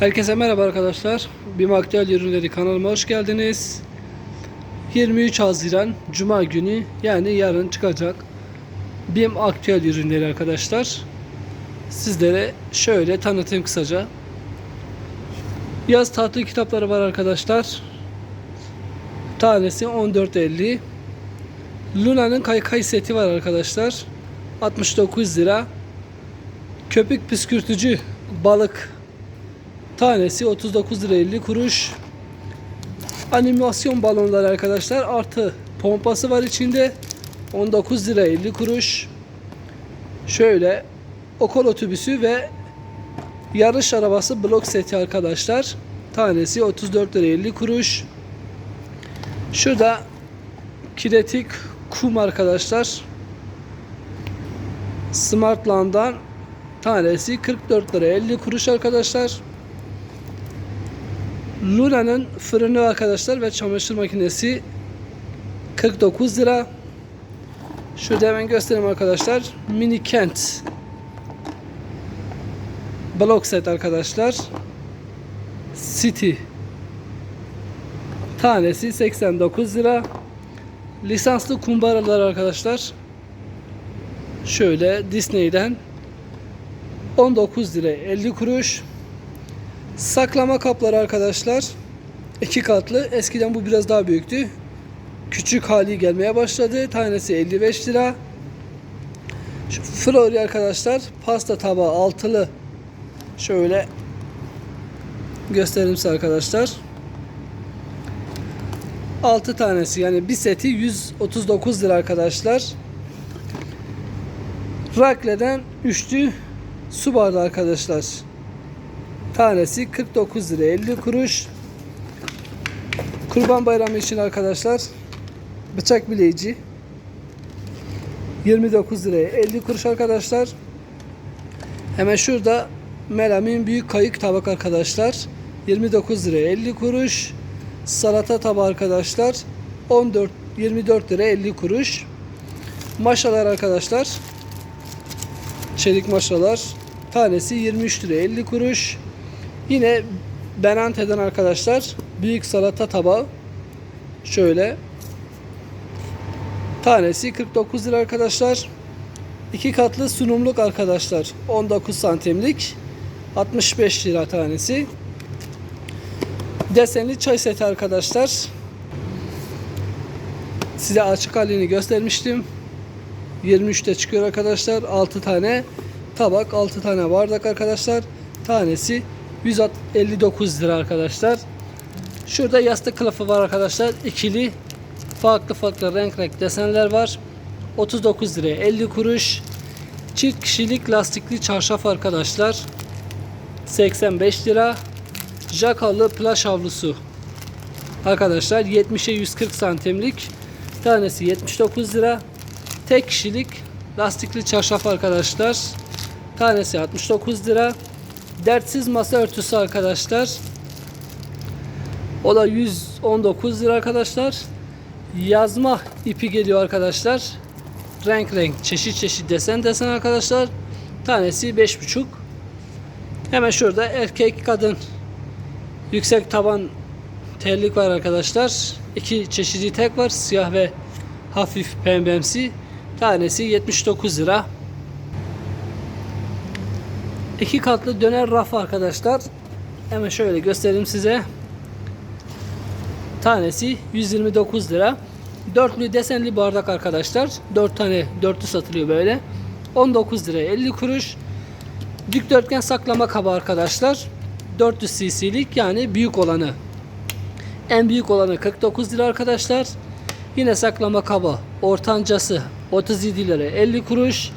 Herkese merhaba arkadaşlar. BİM Aktüel Ürünleri kanalıma hoş geldiniz. 23 Haziran Cuma günü yani yarın çıkacak BİM Aktüel Ürünleri arkadaşlar. Sizlere şöyle tanıtayım kısaca. Yaz tatil kitapları var arkadaşlar. Tanesi 14.50. Luna'nın kaykay seti var arkadaşlar. 69 lira. Köpük püskürtücü balık Tanesi 39 lira 50 kuruş. Animasyon balonları arkadaşlar artı pompası var içinde. 19 lira 50 kuruş. Şöyle okul otobüsü ve yarış arabası blok seti arkadaşlar. Tanesi 34 lira 50 kuruş. Şurada kinetik kum arkadaşlar. Smartland'dan tanesi 44 lira 50 kuruş arkadaşlar. Luna'nın fırını arkadaşlar ve çamaşır makinesi 49 lira. Şurada hemen göstereyim arkadaşlar. Mini Kent Blok set arkadaşlar. City tanesi 89 lira. Lisanslı kumbaralar arkadaşlar. Şöyle Disney'den 19 lira 50 kuruş. Saklama kapları arkadaşlar. iki katlı. Eskiden bu biraz daha büyüktü. Küçük hali gelmeye başladı. Tanesi 55 lira. Şu Flori arkadaşlar. Pasta tabağı altılı. Şöyle göstereyim size arkadaşlar. 6 tanesi yani bir seti 139 lira arkadaşlar. Rakle'den üçlü su bardağı arkadaşlar. Tanesi 49 lira 50 kuruş. Kurban Bayramı için arkadaşlar bıçak bileyici 29 liraya 50 kuruş arkadaşlar. Hemen şurada melamin büyük kayık tabak arkadaşlar 29 liraya 50 kuruş. Salata tabağı arkadaşlar 14 24 lira 50 kuruş. Maşalar arkadaşlar çelik maşalar tanesi 23 lira 50 kuruş. Yine Benante'den arkadaşlar büyük salata tabağı şöyle tanesi 49 lira arkadaşlar. İki katlı sunumluk arkadaşlar 19 santimlik 65 lira tanesi. Desenli çay seti arkadaşlar. Size açık halini göstermiştim. 23'te çıkıyor arkadaşlar. 6 tane tabak, 6 tane bardak arkadaşlar. Tanesi 159 lira arkadaşlar. Şurada yastık kılıfı var arkadaşlar. İkili farklı farklı renk renk desenler var. 39 liraya 50 kuruş. Çift kişilik lastikli çarşaf arkadaşlar. 85 lira. Jakalı plaj havlusu. Arkadaşlar 70'e 140 santimlik. Tanesi 79 lira. Tek kişilik lastikli çarşaf arkadaşlar. Tanesi 69 lira. Dertsiz masa örtüsü arkadaşlar. O da 119 lira arkadaşlar. Yazma ipi geliyor arkadaşlar. Renk renk, çeşit çeşit desen desen arkadaşlar. Tanesi 5,5. Hemen şurada erkek kadın yüksek taban terlik var arkadaşlar. İki çeşidi tek var. Siyah ve hafif pembemsi. Tanesi 79 lira. İki katlı döner raf arkadaşlar. Hemen şöyle göstereyim size. Tanesi 129 lira. Dörtlü desenli bardak arkadaşlar. 4 tane dörtlü satılıyor böyle. 19 lira 50 kuruş. Dikdörtgen saklama kabı arkadaşlar. 400 cc'lik yani büyük olanı. En büyük olanı 49 lira arkadaşlar. Yine saklama kabı ortancası 37 lira 50 kuruş.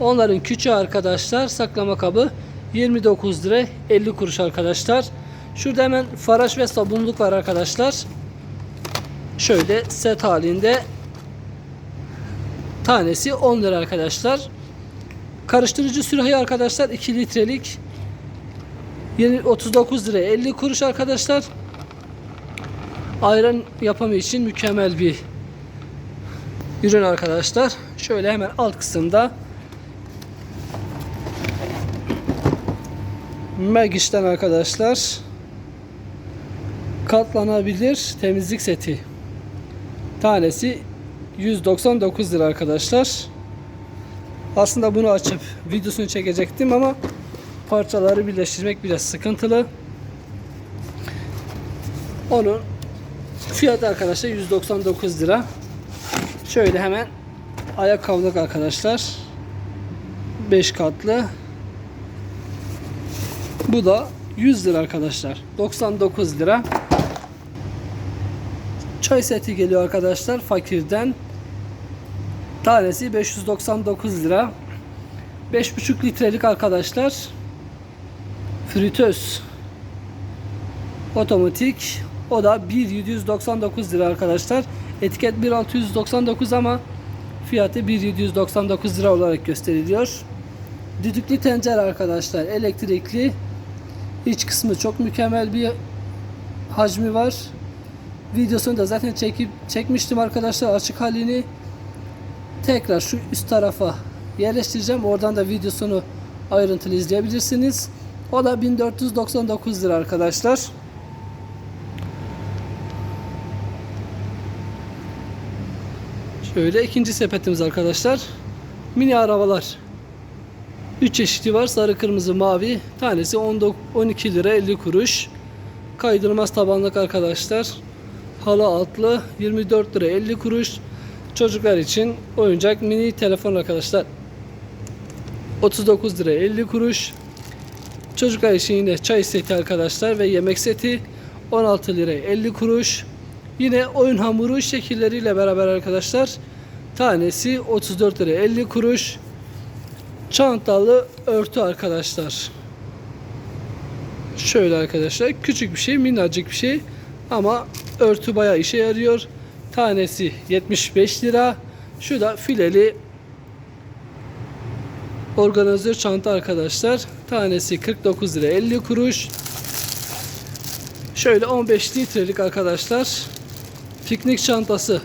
Onların küçüğü arkadaşlar saklama kabı 29 lira 50 kuruş arkadaşlar. Şurada hemen faraş ve sabunluk var arkadaşlar. Şöyle set halinde tanesi 10 lira arkadaşlar. Karıştırıcı sürahi arkadaşlar 2 litrelik 39 lira 50 kuruş arkadaşlar. Ayran yapımı için mükemmel bir ürün arkadaşlar. Şöyle hemen alt kısımda Magish'ten arkadaşlar katlanabilir temizlik seti. Tanesi 199 lira arkadaşlar. Aslında bunu açıp videosunu çekecektim ama parçaları birleştirmek biraz sıkıntılı. Onun fiyatı arkadaşlar 199 lira. Şöyle hemen ayakkabılık arkadaşlar. 5 katlı. Bu da 100 lira arkadaşlar. 99 lira. Çay seti geliyor arkadaşlar fakirden. Tanesi 599 lira. 5,5 litrelik arkadaşlar. Fritöz. Otomatik. O da 1.799 lira arkadaşlar. Etiket 1.699 ama fiyatı 1.799 lira olarak gösteriliyor. Düdüklü tencere arkadaşlar. Elektrikli. İç kısmı çok mükemmel bir hacmi var. Videosunu da zaten çekip çekmiştim arkadaşlar açık halini. Tekrar şu üst tarafa yerleştireceğim. Oradan da videosunu ayrıntılı izleyebilirsiniz. O da 1499 lira arkadaşlar. Şöyle ikinci sepetimiz arkadaşlar. Mini arabalar. 3 çeşidi var. Sarı, kırmızı, mavi. Tanesi 19 12 lira 50 kuruş. Kaydırmaz tabanlık arkadaşlar. Halı altlı 24 lira 50 kuruş. Çocuklar için oyuncak mini telefon arkadaşlar. 39 lira 50 kuruş. Çocuklar için yine çay seti arkadaşlar ve yemek seti 16 lira 50 kuruş. Yine oyun hamuru şekilleriyle beraber arkadaşlar tanesi 34 lira 50 kuruş. Çantalı örtü arkadaşlar. Şöyle arkadaşlar küçük bir şey minnacık bir şey ama örtü bayağı işe yarıyor. Tanesi 75 lira. Şu da fileli organizör çanta arkadaşlar. Tanesi 49 lira 50 kuruş. Şöyle 15 litrelik arkadaşlar. Piknik çantası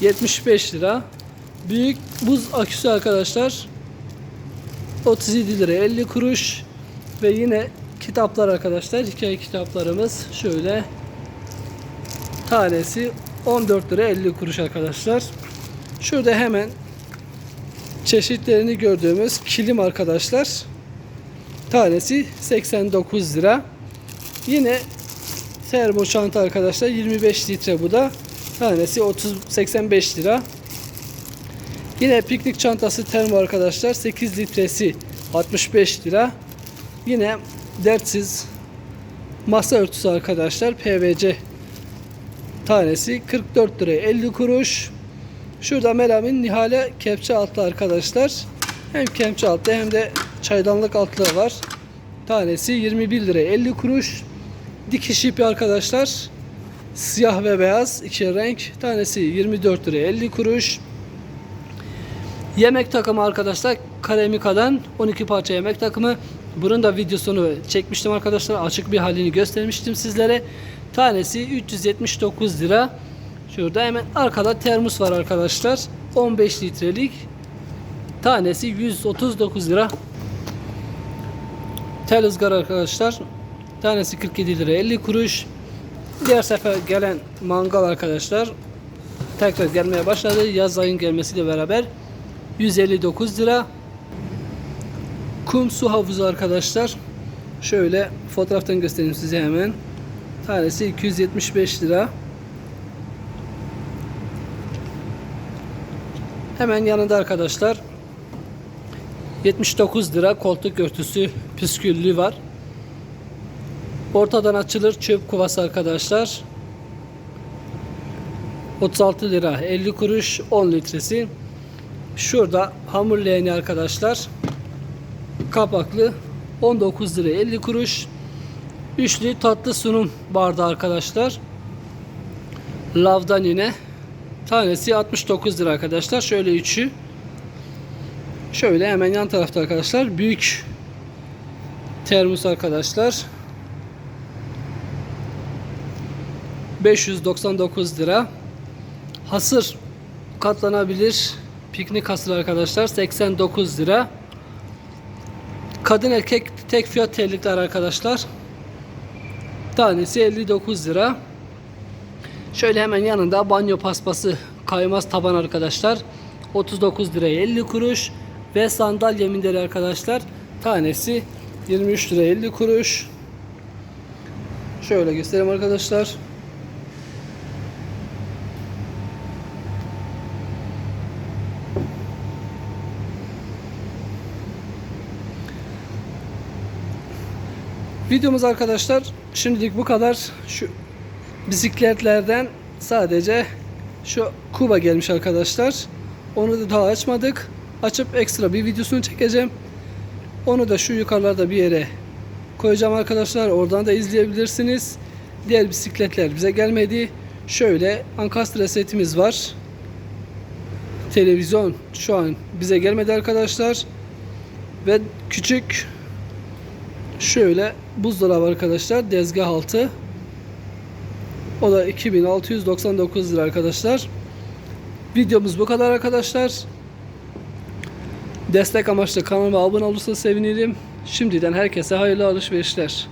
75 lira. Büyük buz aküsü arkadaşlar 37 lira 50 kuruş. Ve yine kitaplar arkadaşlar. Hikaye kitaplarımız şöyle tanesi 14 lira 50 kuruş arkadaşlar. Şurada hemen çeşitlerini gördüğümüz kilim arkadaşlar. Tanesi 89 lira. Yine termo çanta arkadaşlar 25 litre bu da. Tanesi 30 85 lira. Yine piknik çantası termo arkadaşlar 8 litresi 65 lira. Yine dertsiz masa örtüsü arkadaşlar PVC tanesi 44 lira 50 kuruş. Şurada Melam'in Nihale kepçe altlı arkadaşlar. Hem kepçe altlı hem de çaydanlık altlığı var. Tanesi 21 lira 50 kuruş. Dikiş ipi arkadaşlar. Siyah ve beyaz iki renk. Tanesi 24 lira 50 kuruş. Yemek takımı arkadaşlar Kalemika'dan 12 parça yemek takımı. Bunun da videosunu çekmiştim arkadaşlar. Açık bir halini göstermiştim sizlere. Tanesi 379 lira. Şurada hemen arkada termos var arkadaşlar. 15 litrelik. Tanesi 139 lira. Tel ızgara arkadaşlar. Tanesi 47 lira 50 kuruş. Diğer sefer gelen mangal arkadaşlar tekrar gelmeye başladı. Yaz ayın gelmesiyle beraber 159 lira. Kum su havuzu arkadaşlar. Şöyle fotoğraftan göstereyim size hemen. Tanesi 275 lira. Hemen yanında arkadaşlar 79 lira koltuk örtüsü püsküllü var. Ortadan açılır çöp kovası arkadaşlar. 36 lira 50 kuruş 10 litresi. Şurada hamur leğeni arkadaşlar. Kapaklı 19 lira 50 kuruş. Üçlü tatlı sunum bardağı arkadaşlar. Lavdan yine. Tanesi 69 lira arkadaşlar. Şöyle üçü. Şöyle hemen yan tarafta arkadaşlar. Büyük termos arkadaşlar. 599 lira. Hasır katlanabilir piknik hasır arkadaşlar 89 lira. Kadın erkek tek fiyat terlikler arkadaşlar. Tanesi 59 lira. Şöyle hemen yanında banyo paspası kaymaz taban arkadaşlar. 39 liraya 50 kuruş. Ve sandalye minderi arkadaşlar. Tanesi 23 lira 50 kuruş. Şöyle göstereyim arkadaşlar. Videomuz arkadaşlar şimdilik bu kadar. Şu bisikletlerden sadece şu Kuba gelmiş arkadaşlar. Onu da daha açmadık. Açıp ekstra bir videosunu çekeceğim. Onu da şu yukarılarda bir yere koyacağım arkadaşlar. Oradan da izleyebilirsiniz. Diğer bisikletler bize gelmedi. Şöyle Ankastre setimiz var. Televizyon şu an bize gelmedi arkadaşlar. Ve küçük şöyle buzdolabı arkadaşlar. Dezgah altı. O da 2699 lira arkadaşlar. Videomuz bu kadar arkadaşlar. Destek amaçlı kanalıma abone olursanız sevinirim. Şimdiden herkese hayırlı alışverişler.